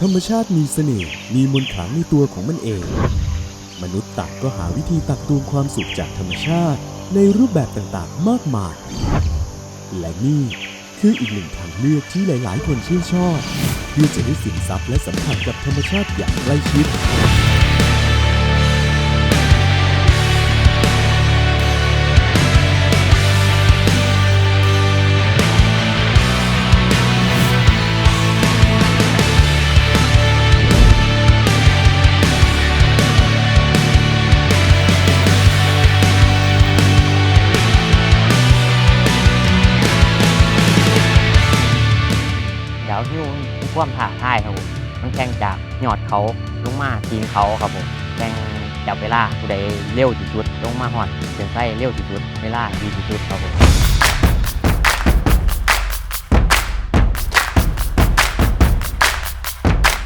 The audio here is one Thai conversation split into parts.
ธรรมชาติมีเสน่ห์มีมนต์ขลังในตัวของมันเอง มนุษย์ต่างก็หาวิธีตักตวงความสุขจากธรรมชาติในรูปแบบต่างๆ มากมาย และนี่คืออีกหนึ่งทางเลือกที่หลายๆ คนชื่นชอบ เพื่อจะได้สินทรัพย์และสัมผัสกับธรรมชาติอย่างใกล้ชิด ความท้าทายครับผมมันแข่งจากยอดเขาลงมาทีงเขาครับผมแข่งจับเวลาผู้ใดเร็วที่สุดลงมาหอดเส้นไส้เร็วที่สุดเวลาดีที่สุดครับผม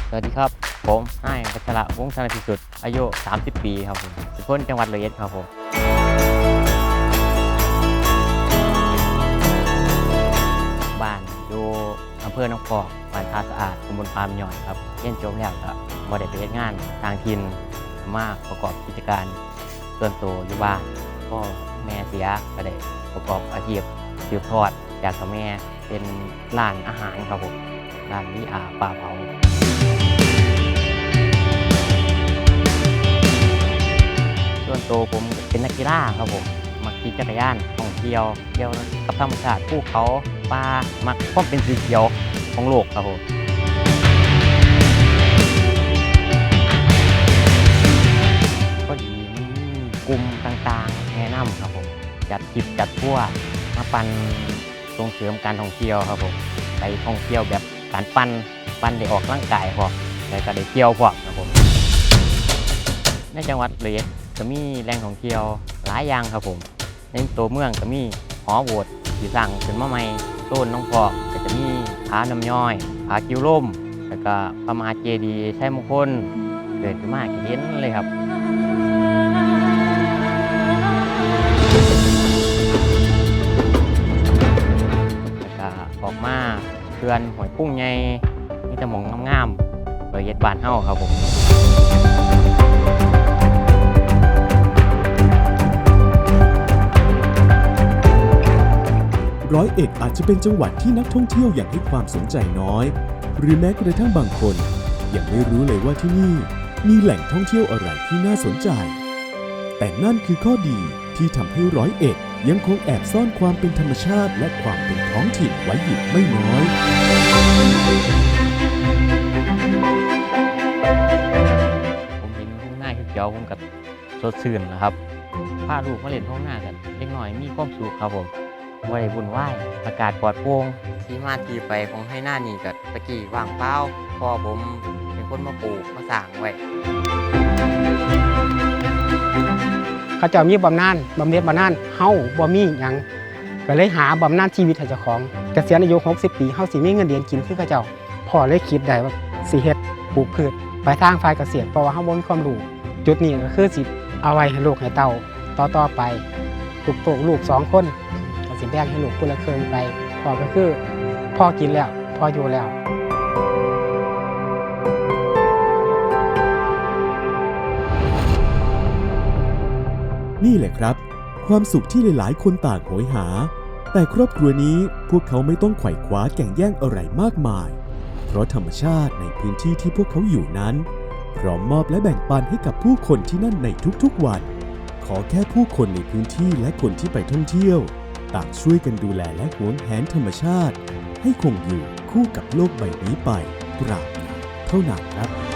สวัสดีครับ ผมให้พัชระวงศ์ธนพิสุทธิ์อายุ 30 ปีครับผมเป็นคนจังหวัดเลยเอ็ดครับผม อำเภอหนองพอกบ้านท่าสะอาดตำบลปามย่อยครับเรียนจบแล้วก็บ่ได้ไปเฮ็ดงานทางถิ่นมาประกอบกิจการส่วนตัวอยู่บ้านพ่อแม่เสียก็ได้ประกอบอาชีพสืบทอดจากกับแม่เป็นร้านอาหารครับผมร้านวิอาปลาเผาส่วนตัวผมเป็นนักกีฬาครับผมมักขี่จักรยาน เที่ยวเที่ยวกับธรรมชาติภูเขาป่ามักความเป็นสีเขียวของโลกครับผมก็ดีมันมีกลุ่มต่างๆ แนะนำครับผมจัดทริปจัดทัวร์มาปั่นส่งเสริมการท่องเที่ยวครับผมไปท่องเที่ยวแบบการปั่นปั่นได้ออกร่างกายพอแล้วก็ได้เที่ยวพอครับผมในจังหวัดเลยเอ็ดก็มีแหล่งท่องเที่ยวหลายอย่างครับผม ในตัวเมืองก็มีหอโบสถ์ที่สร้างขึ้นมาใหม่ต้นน้องพอกก็จะมีผาน้ำย้อยผาคิวล่มแล้วก็พระมหาเจดีย์ชัยมงคลเกิดขึ้นมากเห็นเลยครับแล้วก็ออกมาเขื่อนหอยกุ้งใหญ่มีแต่หมองงามๆเลยเอ็ดบานเฮาครับผม ร้อยเอ็ดอาจจะเป็นจังหวัดที่นักท่องเที่ยวอยังให้ความสนใจน้อย หรือแม้กระทั่งบางคน ยังไม่รู้เลยว่าที่นี่มีแหล่งท่องเที่ยวอะไรที่น่าสนใจ แต่นั่นคือข้อดีที่ทำให้ร้อยเอ็ดยังคงแอบซ่อนความเป็นธรรมชาติ และความเป็นท้องถิ่นไว้อยู่ไม่น้อยผมเห็นทุ่งนาเขียวๆผมกับสดชื่นนะครับพาลูกมาเล่นทุ่งหน้ากันเล็กน้อยมีความสุขครับผม ว่าได้บุญไหวายอากาศปลอดโปร่งที่มาที่ไปของให้หน้านี่กับตะกี้ว่างเปล่าพ่อผมเป็นคนมาปลูกมาสร้างไว้เขาเจ้ามีบำนาญบำเหน็จบำนาญเฮาบ่มีหยังก็เลยหาบำนาญชีวิตให้เจ้าของเกษียณอายุ60 ปีเฮาสิมีเงินเดือนกินคือเขาเจ้าพ่อเลยคิดได้ว่าสิเฮ็ดปลูกพืชไปทางฝ่ายเกษตรเพราะว่าเฮาบ่มีความรู้จุดนี้ก็คือสิเอาไว้ให้ลูกให้เต้าต่อต่อไปลูกโตลูกสองคนก็ สิแบ่งให้ลูกคนละครึ่งไปพอก็คือพ่อกินแล้วพ่ออยู่แล้วนี่แหละครับ ความสุขที่หลายๆ คนต่างโหยหา แต่ครอบครัวนี้พวกเขาไม่ต้องไขว่คว้าแก่งแย่งอะไรมากมาย เพราะธรรมชาติในพื้นที่ที่พวกเขาอยู่นั้น พร้อมมอบและแบ่งปันให้กับผู้คนที่นั่นในทุกๆวัน ขอแค่ผู้คนในพื้นที่และคนที่ไปท่องเที่ยว ต่างช่วยกันดูแลและหวงแหนธรรมชาติ ให้คงอยู่คู่กับโลกใบนี้ไปตราบนานเท่านั้นครับ